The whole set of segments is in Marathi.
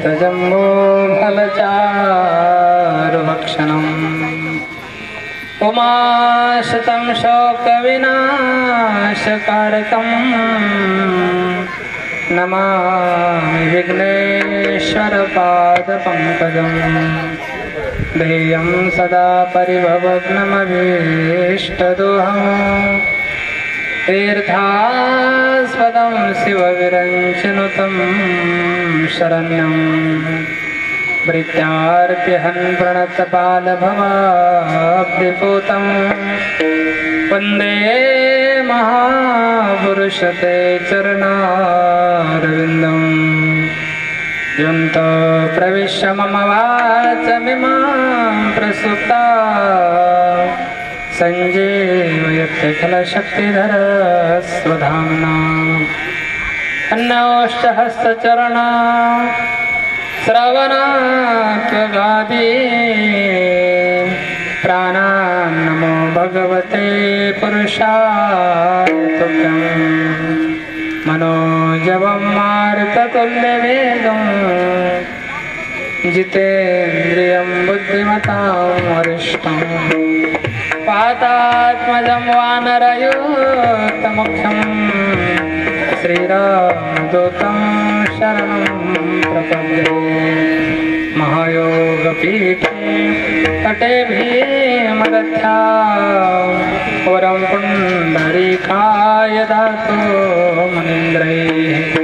श्वेतजम्बो फलचारुभक्षणम् उमाशतं शोकविनाशकारकम्। नमामि विघ्नेश्वरपादपङ्कजम्। ध्येयं सदा परिभवग्नमभीष्टदोहम् तीर्थास्पदं शिवविरञ्चनुतं शरण्यं। प्रीत्यार्प्यहन् प्रणतपालभवाब्धिपूतं वन्दे महापुरुषते चरणारविन्दम् यन्त प्रविश्य मम वाचमिमां प्रसुप्ता। सञ्जीवयत्यखिलशक्तिधर स्वधाम्ना। अन्नोष्टहस्तचरणा श्रवणात्वगादी प्राणान्नमो भगवते पुरुषाय मनोजवं मारुततुल्यवेगम् जितेन्द्रियं बुद्धिमतां वरिष्ठम्। पातात्मजं वानरयूतमुख्यं श्रीरामदूतं शरणं प्रपद्ये. महायोगपीठे तटे भीमदध्या वरं पुण्डरीकाय धातो मनीन्द्रैः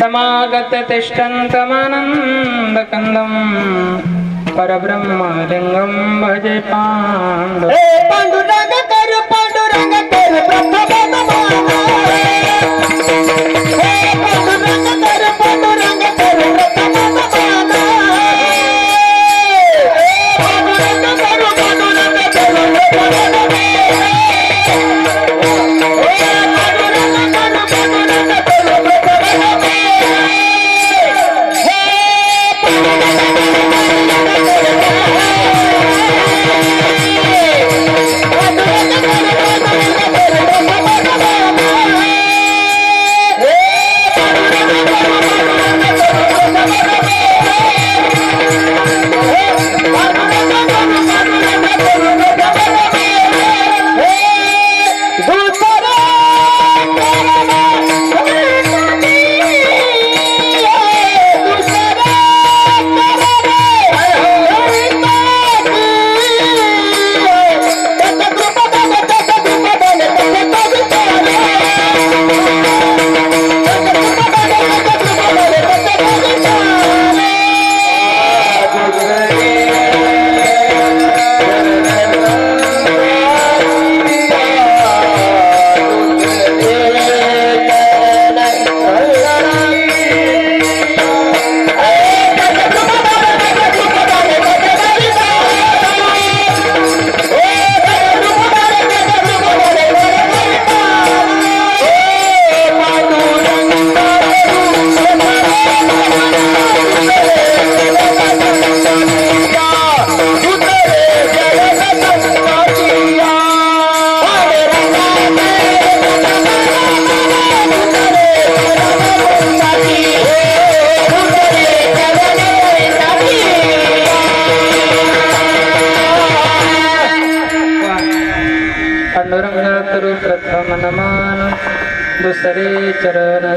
समागत्य तिष्ठन्तमानन्दकन्दम् परब्रह्मलिङ्गं भजे पाण्डु। हे पांडुरंग करू पांडुरंग करू प्रथम हे पांडुरंग करू। पांडुरंग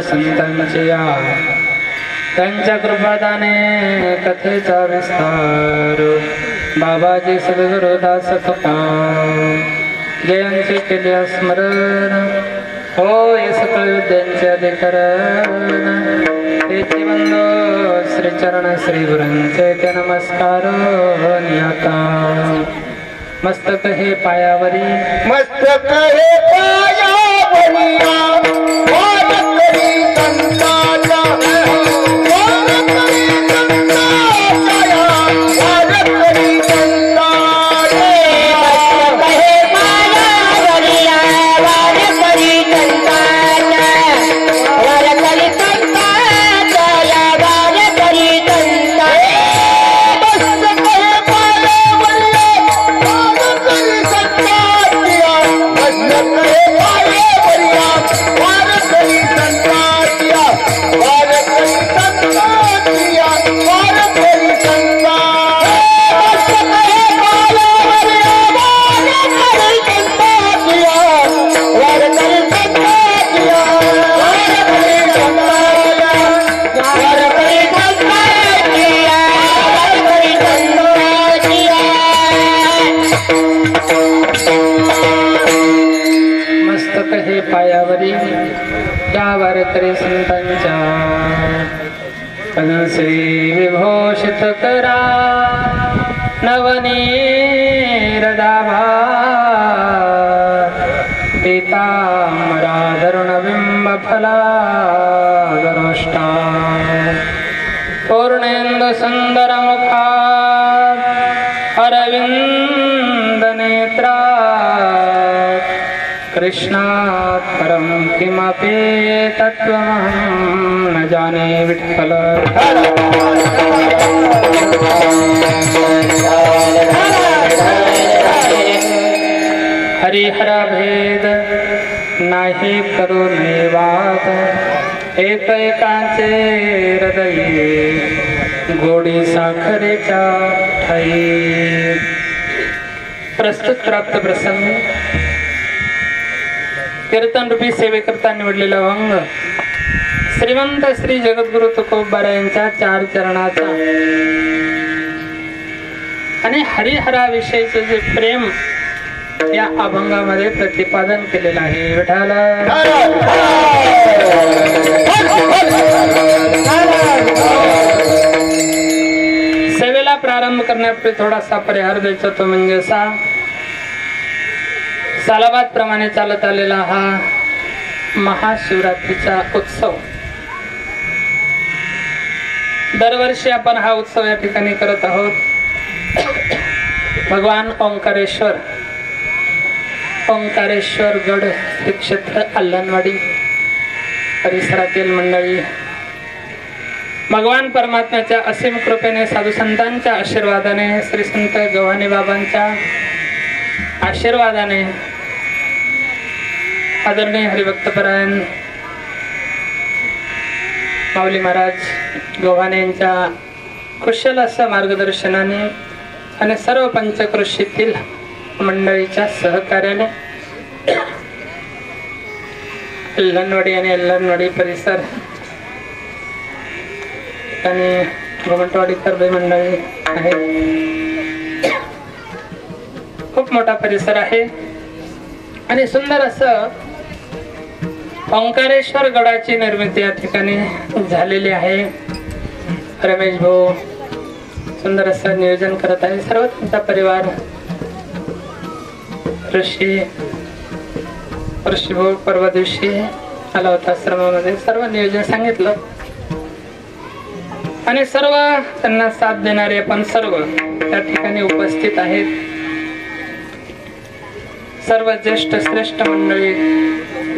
चरण या. त्यांच्या कृपादाने कथेचा विस्तार. बाबाजी सद्गुरुदास तुकाराम. जयांचे केले स्मरण. होय हे सकळ विद्यांचे अधिकरण. तेचे बंधो श्री चरण श्री गुरूंचे ते नमस्कार. नियता मस्तक हे पायावरी. मस्तक हे पायावरी. मस्तक हे पायावरी. त्या वारकरी संतांच्या. कलसे विभूषित करा. नवनीरदाभा पीतांबरा धरुणबिंब फला. गरुष्टा पूर्णेन्दु सुन्दरमुखा कृष्णात् परं किमपि तत्त्वमहं न जाने विठ्ठल। हरिहर भेद नाही करू वाद एकैकाचे हृदये गोडी साखरेच्या ठाई। प्रस्तुत प्राप्त प्रसंग। कीर्तन रूपी सेवेकरता निवडलेला अंग श्रीमंत श्री जगद्गुरु तुकोबारा यांच्या चार चरणाचा. आणि हरिहराविषयीचं जे प्रेम या अभंगामध्ये प्रतिपादन केलेलं आहे. विठाला सेवेला प्रारंभ करण्यापूर्वी थोडासा परिहार द्यायचा तो म्हणजे असा सालाबाद प्रमाणे चालत आलेला हा महाशिवरात्रीचा उत्सव. दरवर्षी आपण हा उत्सव या ठिकाणी करत आहोत. भगवान ओंकारेश्वर. ओंकारेश्वर गड श्री क्षेत्र अल्लनवाडी परिसरातील मंडळी. भगवान परमात्म्याच्या असीम कृपेने साधू संतांच्या आशीर्वादाने श्री संत गव्हाणे बाबांच्या आशीर्वादाने आदरणीय हरिभक्तपरायण। माऊली महाराज गव्हाणे यांच्या कुशल असं मार्गदर्शनाने आणि सर्व पंचकृषीतील मंडळीच्या सहकार्याने एल्लनवाडी आणि एल्लनवाडी परिसर आणि घुमटवाडीकर कर्वे मंडळी आहे. खूप मोठा परिसर आहे आणि सुंदर असं ओंकारेश्वर गडाची निर्मिती या ठिकाणी झालेली आहे. रमेश भाऊ सुंदर असं नियोजन करत आहे. सर्व त्यांचा परिवार ऋषी ऋषी भाऊ परवा दिवशी आला होता आश्रमामध्ये. सर्व नियोजन सांगितलं. आणि सर्व त्यांना साथ देणारे आपण सर्व त्या ठिकाणी उपस्थित आहेत. सर्व ज्येष्ठ श्रेष्ठ मंडळी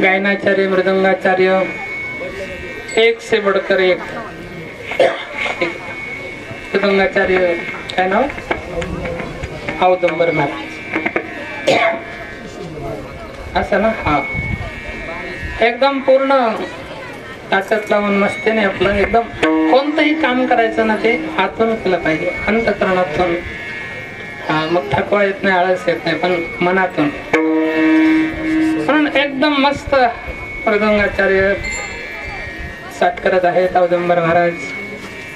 गायनाचार्य मृदंगाचार्य एक से बडकर एक. एक. मृदंगाचार्य काय नाव? औदंबर महाराज असं ना? हा. एकदम पूर्ण ताकद लावून मस्तीने आपलं एकदम कोणतंही काम करायचं ना ते आतून केलं पाहिजे अंतकरणातून. मग थकवा येत नाही आळस येत नाही पण मनातून. म्हणून एकदम मस्त मृदंगाचार्य साठ करत आहेत औदंबर महाराज.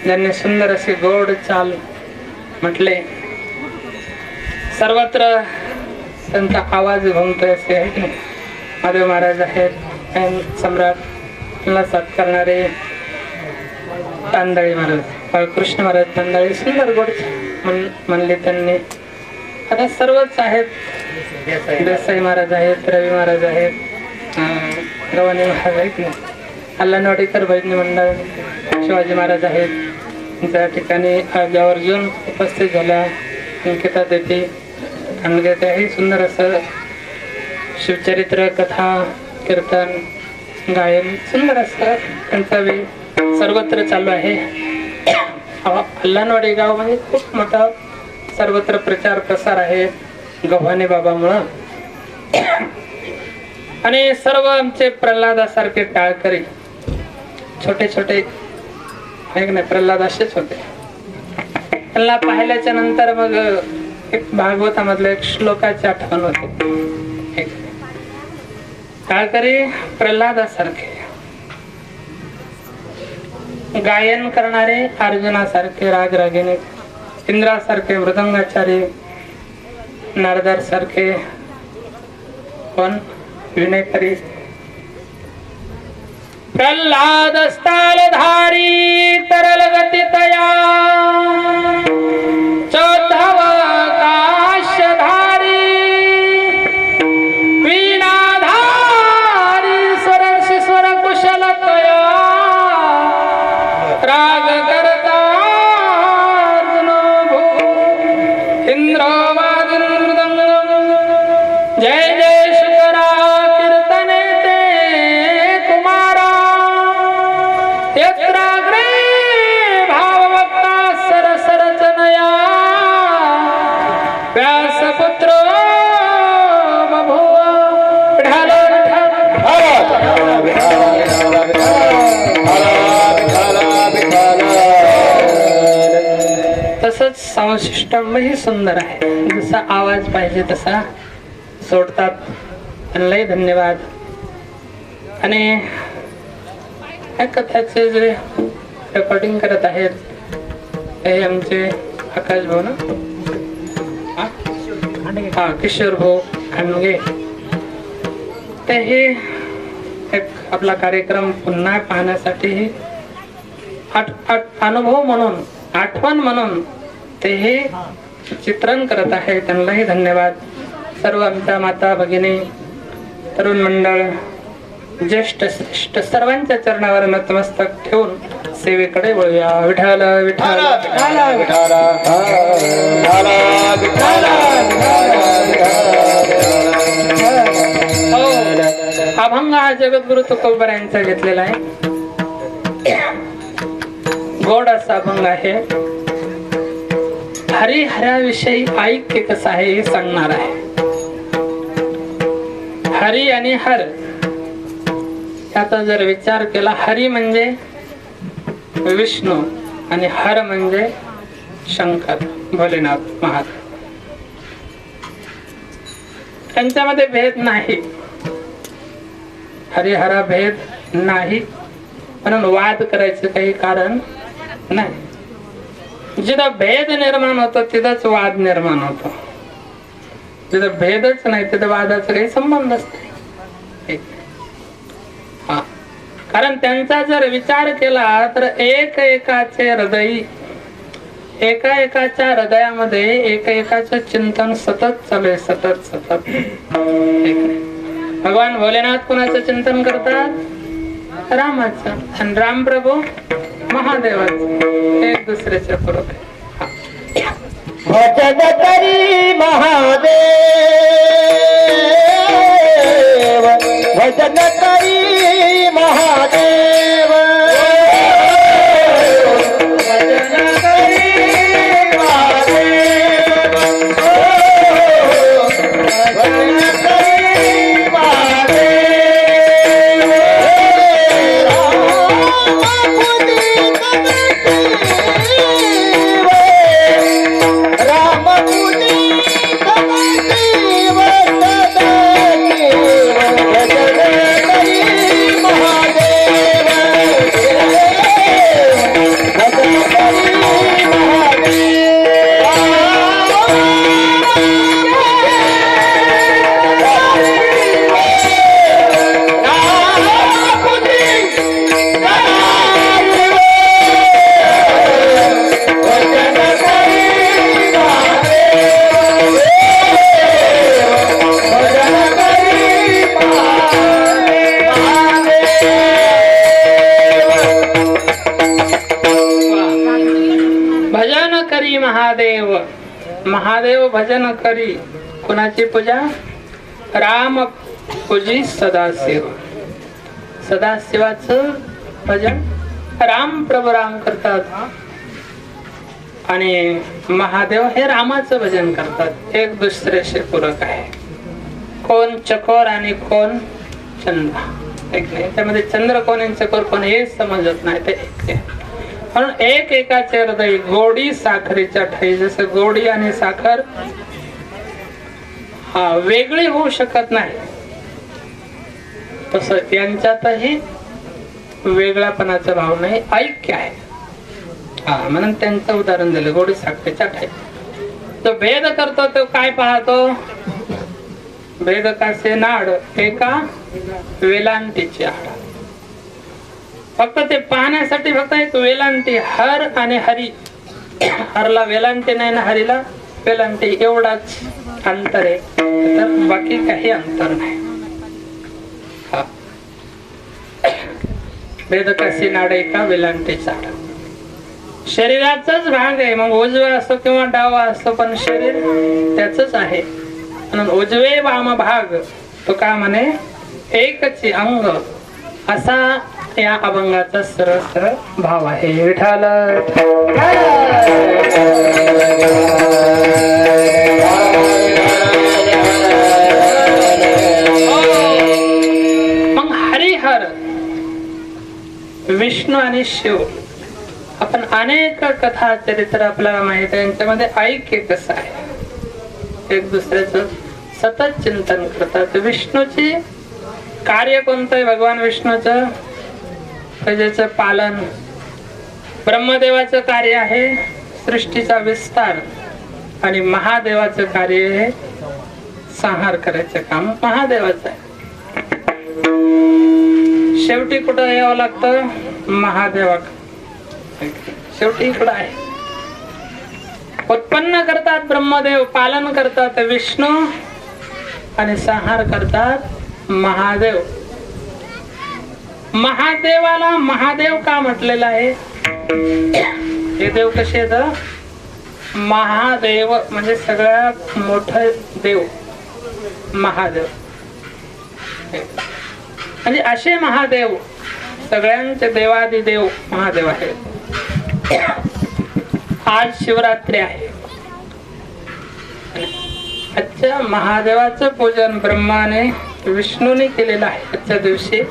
ज्यांनी सुंदर असे गोड चाल म्हटले. सर्वत्र त्यांचा आवाज घुमतोय असे आहे की महादेव महाराज आहेत सम्राट ला साथ करणारे तांदळी महाराज. कृष्ण महाराज तांदळी सुंदर गोड म्हण म्हणले त्यांनी. आता सर्वच आहेत. देसाई महाराज आहेत रवी महाराज आहेत रवानी महाराज आहेत ना. अल्लानवाडीकर भजनी मंडळ शिवाजी महाराज आहेत. त्या ठिकाणी आज अर्जुन उपस्थित झाल्या अंकिता देते आणि त्याही सुंदर असं शिवचरित्र कथा कीर्तन गायन सुंदर असं त्यांचा वेळ सर्वत्र चालू आहे. अल्लानवाडी गाव म्हणजे खूप मोठा सर्वत्र प्रचार प्रसार आहे गव्हाणे बाबामुळं. आणि सर्व आमचे प्रल्हादासारखे टाळकरी छोटे छोटे आहे नाही प्रल्हाद असेच होते. त्यांना पाहिल्याच्या नंतर मग एक भागवतामधलं एक श्लोकाची आठवण होते. टाळकरी प्रल्हादासारखे. गायन करणारे अर्जुनासारखे राग रागिने इंद्रासारखे मृदंगाचार्य नारदार सारखे पण विनयकरी प्रल्हाद धारी तरल गती तया तसंच साऊंड सिस्टमही सुंदर आहे. जसा आवाज पाहिजे तसा सोडतात. लय धन्यवाद. आणि या कथाचे जे रेकॉर्डिंग करत आहेत हे आमचे आकाश भाऊ ना? हा? हा किशोर भाऊ खांडगे. ते हे एक आपला कार्यक्रम पुन्हा पाहण्यासाठी आठ आठ अनुभव म्हणून आठवण म्हणून ते हे चित्रण करत आहे त्यांनाही धन्यवाद. सर्व आमच्या माता भगिनी तरुण मंडळ ज्येष्ठ श्रेष्ठ सर्वांच्या चरणावर नतमस्तक ठेवून सेवेकडे वळूया. विठाल विठाल हो अभंग हा जगद्गुरु तुकोबर यांचा घेतलेला आहे. गोड असा अभंग आहे. हरिहराविषयी ऐक्य कसं आहे हे सांगणार आहे. हरी आणि हर याचा जर विचार केला हरी म्हणजे विष्णू आणि हर म्हणजे शंकर भोलेनाथ महादेव. त्यांच्यामध्ये भेद नाही. हरिहरा भेद नाही. म्हणून वाद करायचं काही कारण नाही जिथं भेद निर्माण होतो तिथंच वाद निर्माण होतो. तिथं भेदच नाही तिथं वादाचा काही संबंधच नाही. कारण त्यांचा जर विचार केला तर एक एकाचे हृदय एका एकाच्या हृदयामध्ये एक एकाचं चिंतन सतत चालू आहे सतत सतत. भगवान भोलेनाथ कुणाचं चिंतन करतात? रामाचं. आणि राम प्रभू महादेवाचं. एक दुसऱ्याच्या पूरक भजन महादेव भजन तरी महादेव. भजन करी कुणाची पूजा? राम पूजी सदाशिव. सदाशिवाचं भजन राम प्रभू राम करतात. आणि महादेव हे रामाचं भजन करतात. एक दुसऱ्याशी पूरक आहे. कोण चकोर आणि कोण चंद्र त्यामध्ये चंद्र कोण आणि चकोर कोण हे समजत नाही ते एक म्हणून एक एकाचे हृदय गोडी साखरेच्या ठाई जसं गोडी आणि साखर हा वेगळी होऊ शकत नाही. तस यांच्यातही वेगळापणाचा भाव नाही ऐक्य आहे. हा म्हणून त्यांचं उदाहरण दिलं गोडी साखरेच्या ठाई. तो भेद करतो तो काय पाहतो? भेदकाचे नाड एका वेलांटीची आड. फक्त ते पाहण्यासाठी फक्त एक वेलांटी हर आणि हरी. हरला वेलांटी नाही ना हरीला वेलांटी एवढाच अंतर आहे. तर बाकी काही अंतर नाही. हा. वेद कशी नाडे का? वेलांटी चाड शरीराचाच भाग आहे. मग उजवा असतो किंवा डावा असतो पण शरीर त्याच आहे. म्हणून उजवे वाम भाग तो का म्हणे? एकची अंग. असा या अभंगाचा सरळ सरळ भाव आहे. विठाल. मग हरिहर विष्णू आणि शिव आपण अनेक कथा चरित्र आपल्याला माहीत आहे यांच्यामध्ये ऐक्य कसं आहे? एक दुसऱ्याचं सतत चिंतन करतात. विष्णूची कार्य कोणतं आहे? भगवान विष्णूचं? त्याचं पालन ब्रह्मदेवाचं कार्य आहे सृष्टीचा विस्तार आणि महादेवाचं कार्य हे संहार करायचं काम महादेवाचं आहे. शेवटी कुठं यावं लागतं? महादेवाक शेवटी इकडं आहे. उत्पन्न करतात ब्रह्मदेव पालन करतात विष्णू आणि संहार करतात महादेव. महादेवाला महादेव का म्हटलेलं आहे? हे देव कसे आहेत महादेव म्हणजे सगळ्यात मोठ देव. महादेव. म्हणजे असे महादेव सगळ्यांचे देवादिदेव महादेव आहेत. आज शिवरात्री आहे. आजच्या महादेवाचं पूजन ब्रह्माने विष्णूने केलेलं आहे आजच्या दिवशी.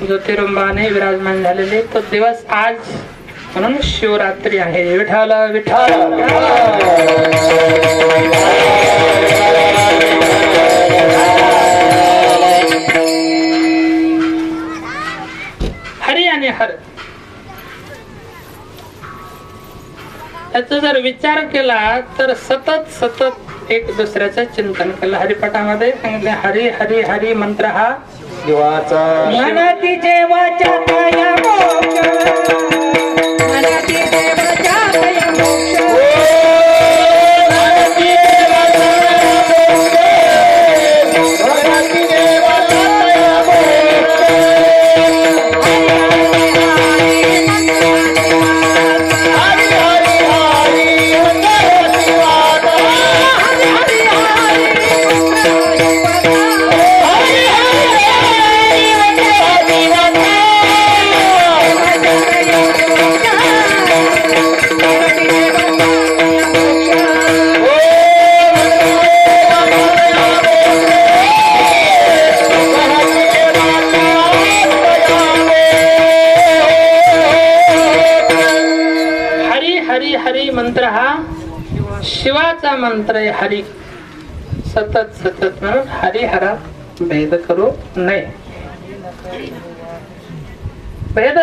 ज्योतिर्बाने विराजमान झालेले तो दिवस आज म्हणून शिवरात्री आहे. विठाल विठाल हरी आणि हर. याचा जर विचार केला तर सतत सतत एक दुसऱ्याचं चिंतन केलं. हरिपटामध्ये सांगितले हरी हरी हरी मंत्र हा देवाचा मंत्र आहे हरी सतत सतत म्हणून हरिहरा भेद करू नये. भेद